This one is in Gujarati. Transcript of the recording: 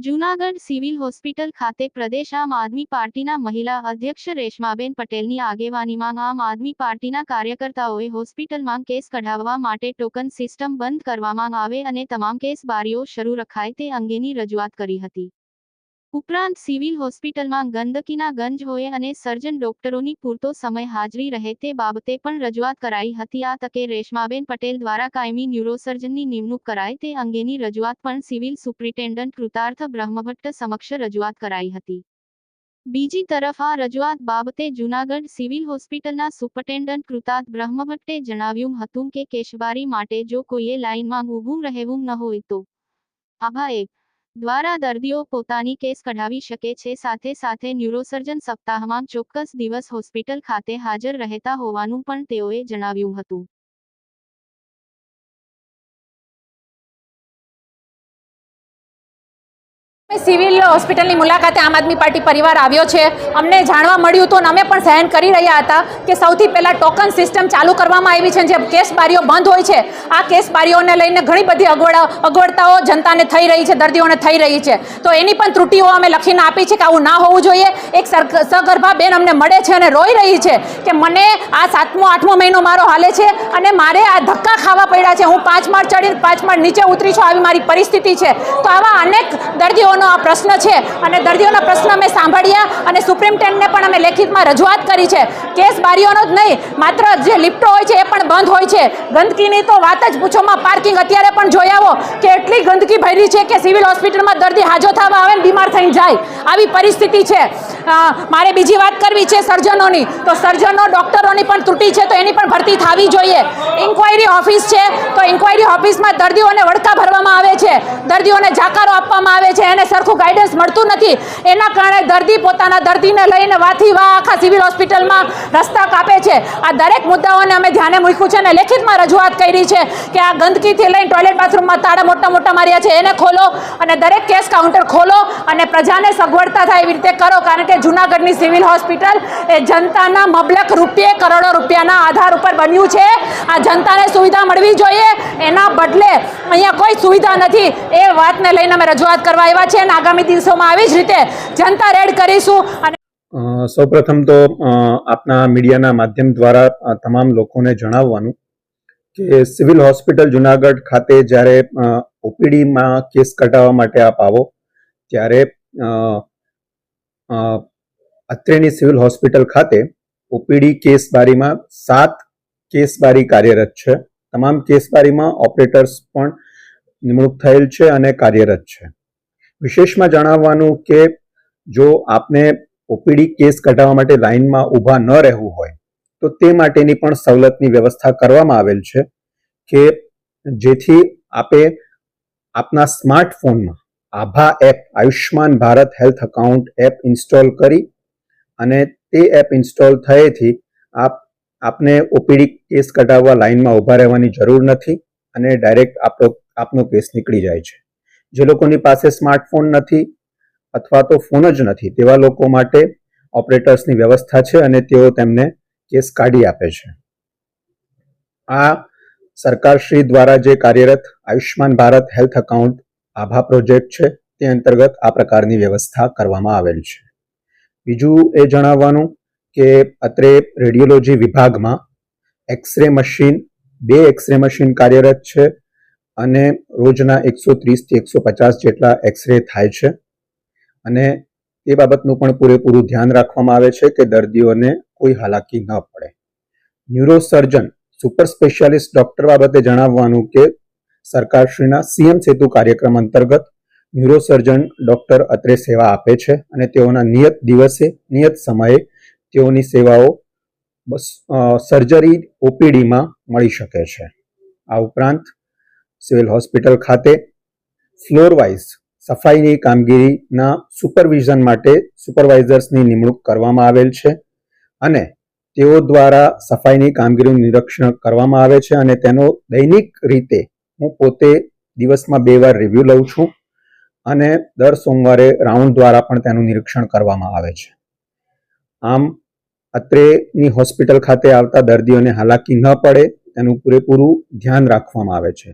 જૂનાગઢ સિવિલ હોસ્પિટલ ખાતે પ્રદેશ આમ આદમી પાર્ટીના મહિલા અધ્યક્ષ રેશમાબેન પટેલની આગેવાનીમાં આમ આદમી પાર્ટીના કાર્યકર્તાઓએ હોસ્પિટલમાં કેસ કઢાવવા માટે ટોકન સિસ્ટમ બંધ કરવામાં આવે અને તમામ કેસ બારીઓ શરૂ રખાય તે અંગેની રજૂઆત કરી હતી. ઉપરાંત સિવિલ હોસ્પિટલમાં ગંદકીના ગંજ હોય અને સર્જન ડોક્ટરોની પૂરતો સમય હાજરી રહે તે બાબતે પણ રજૂઆત કરાઈ હતી. આ તકે રેશમાબેન પટેલ દ્વારા કાયમી ન્યુરોસર્જનની નિમણૂક કરાય તે અંગેની રજૂઆત પણ સિવિલ સુપ્રિન્ટેન્ડન્ટ કૃતાર્થ બ્રહ્મભટ્ટ સમક્ષ રજૂઆત કરાઈ હતી. બીજી તરફ આ રજૂઆત બાબતે જૂનાગઢ સિવિલ હોસ્પિટલના સુપરટેન્ડન્ટ કૃતાર્થ બ્રહ્મભટ્ટે જણાવ્યું હતું કે કેશબારી માટે જો કોઈએ લાઇનમાં ઊભું રહેવું ન હોય તો. આભા એક દ્વારા દર્દીઓ પોતાની કેસ કઢાવી શકે છે. સાથે સાથે ન્યુરોસર્જન સપ્તાહમાં ચોક્કસ દિવસ હોસ્પિટલ ખાતે હાજર રહેતા હોવાનું પણ તેઓએ જણાવ્યું હતું. સિવિલ હોસ્પિટલની મુલાકાતે આમ આદમી પાર્ટી પરિવાર આવ્યો છે. અમને જાણવા મળ્યું હતું અને અમે પણ સહન કરી રહ્યા હતા કે સૌથી પહેલાં ટોકન સિસ્ટમ ચાલુ કરવામાં આવી છે. જે કેસ બારીઓ બંધ હોય છે, આ કેસ બારીઓને લઈને ઘણી બધી અગવડા, અગવડતાઓ જનતાને થઈ રહી છે, દર્દીઓને થઈ રહી છે. તો એની પણ ત્રુટીઓ અમે લખીને આપી છે કે આવું ના હોવું જોઈએ. એક સગર્ભા બેન અમને મળે છે અને રોઈ રહી છે કે મને આ સાતમો, આઠમો મહિનો મારો હાલે છે અને મારે આ ધક્કા ખાવા પડ્યા છે. હું પાંચ માળ ચડી પાંચ માળ નીચે ઉતરી છું. આવી મારી પરિસ્થિતિ છે. તો આવા અનેક દર્દીઓનો આ પ્રશ્ન છે અને દર્દીઓના પ્રશ્ન અમે સાંભળ્યા અને સુપ્રીમટેન્ડને પણ અમે લેખિતમાં રજૂઆત કરી છે. કેસ બારીઓનો જ નહીં, માત્ર જે લિફ્ટો હોય છે એ પણ બંધ હોય છે. ગંદકીની તો વાત જ પૂછોમાં, પાર્કિંગ અત્યારે પણ જોઈ આવો, કે એટલી ગંદકી ભરી છે કે સિવિલ હોસ્પિટલમાં દર્દી હાજો થવા આવે બીમાર થઈને જાય. આવી પરિસ્થિતિ છે. મારે બીજી વાત કરવી છે સર્જનોની. તો સર્જનો ડોક્ટરોની પણ ત્રુટી છે, તો એની પણ ભરતી થવી જોઈએ. ઇન્ક્વાયરી ઓફિસ છે, તો ઇન્ક્વાયરી ઓફિસમાં દર્દીઓને વડકા ભરવામાં આવે છે. દર્દીઓને જાકારો આપવામાં આવે છે, એને સરખું ગાઈડન્સ મળતું નથી. એના કારણે દર્દી પોતાના દર્દીને લઈને વાથી વા આખા સિવિલ હોસ્પિટલમાં રસ્તા કાપે છે. આ દરેક મુદ્દાઓને અમે ધ્યાને મૂક્યું છે અને લેખિતમાં રજૂઆત કરી છે કે આ ગંદકીથી લઈને ટોયલેટ બાથરૂમમાં તાળા મોટા મોટા માર્યા છે, એને ખોલો અને દરેક કેસ કાઉન્ટર ખોલો અને પ્રજાને સગવડતા થાય એવી રીતે કરો, કારણ કે જૂનાગઢની સિવિલ હોસ્પિટલ એ જનતાના મબલક રૂપિયે કરોડો રૂપિયાના આધાર ઉપર બન્યું છે. આ જનતાને સુવિધા મળવી જોઈએ. એના બદલે અહીંયા કોઈ સુવિધા નથી. એ વાતને લઈને અમે રજૂઆત કરવા આવ્યા છે અને આગામી દિવસોમાં આવી જ રીતે જનતા રેડ કરીશું અને અ, સૌપ્રથમ તો આપના મીડિયાના માધ્યમ દ્વારા તમામ લોકોને જણાવવાનું કે સિવિલ હોસ્પિટલ જુનાગઢ ખાતે જ્યારે ઓપીડીમાં કેસ કટાવવા માટે આપ આવો ત્યારે અત્રેની સિવિલ હોસ્પિટલ ખાતે ઓપીડી કેસ બારીમાં સાત કેસ બારી કાર્યરત છે. તમામ કેસ બારીમાં ઓપરેટર્સ પણ નિમણૂક થયેલ છે અને કાર્યરત છે. વિશેષમાં જણાવવાનું કે જો આપને ઓપીડી કેસ કઢાવવા માટે લાઇનમાં ઊભા ન રહેવું હોય, તો તે માટેની પણ સવલતની વ્યવસ્થા કરવામાં આવેલ છે કે જેથી આપે આપના સ્માર્ટફોનમાં આભા app Ayushman Bharat health account app install કરી અને તે એપ ઇન્સ્ટોલ થયેથી આપ, આપને ઓપીડી કેસ કઢાવવા લાઇનમાં ઊભા રહેવાની જરૂર નથી અને ડાયરેક્ટ આપણો આપનો કેસ નીકળી જાય છે. જે લોકોની પાસે સ્માર્ટફોન નથી અથવા તો ફોન જ નથી, તેવા લોકો માટે ઓપરેટર્સની વ્યવસ્થા છે અને તેઓ તેમને કેસ કાઢી આપે છે. આ સરકારશ્રી દ્વારા જે કાર્યરત આયુષ્માન ભારત હેલ્થ અકાઉન્ટ આભા પ્રોજેક્ટ છે, તે અંતર્ગત આ પ્રકારની વ્યવસ્થા કરવામાં આવેલ છે. બીજું એ જણાવવાનું કે અત્રે રેડિયોલોજી વિભાગમાં એક્સરે મશીન, બે એક્સરે મશીન કાર્યરત છે અને રોજના એકસો ત્રીસથી એકસો પચાસ જેટલા એક્સરે થાય છે. અને એ બાબતનું પણ પૂરેપૂરું ધ્યાન રાખવામાં આવે છે કે દર્દીઓને કોઈ હાલાકી ન પડે. ન્યુરોસર્જન, સુપર સ્પેશિયાલિસ્ટ ડોક્ટર બાબતે જણાવવાનું કે સરકારશ્રીના સીએમ સેતુ કાર્યક્રમ અંતર્ગત ન્યુરોસર્જન ડોક્ટર અત્રે સેવા આપે છે અને તેઓના નિયત દિવસે, નિયત સમયે તેઓની સેવાઓ સર્જરી, ઓપીડીમાં મળી શકે છે. આ ઉપરાંત સિવિલ હોસ્પિટલ ખાતે ફ્લોર વાઇઝ સફાઈની કામગીરીના સુપરવિઝન માટે સુપરવાઇઝર્સની નિમણૂક કરવામાં આવેલ છે અને તેઓ દ્વારા સફાઈની કામગીરીનું નિરીક્ષણ કરવામાં આવે છે અને તેનો દૈનિક રીતે હું પોતે દિવસમાં બે વાર રિવ્યૂ લઉં છું અને દર સોમવારે રાઉન્ડ દ્વારા પણ તેનું નિરીક્ષણ કરવામાં આવે છે. આમ અત્રેની હોસ્પિટલ ખાતે આવતા દર્દીઓને હાલાકી ન પડે, તેનું પૂરેપૂરું ધ્યાન રાખવામાં આવે છે.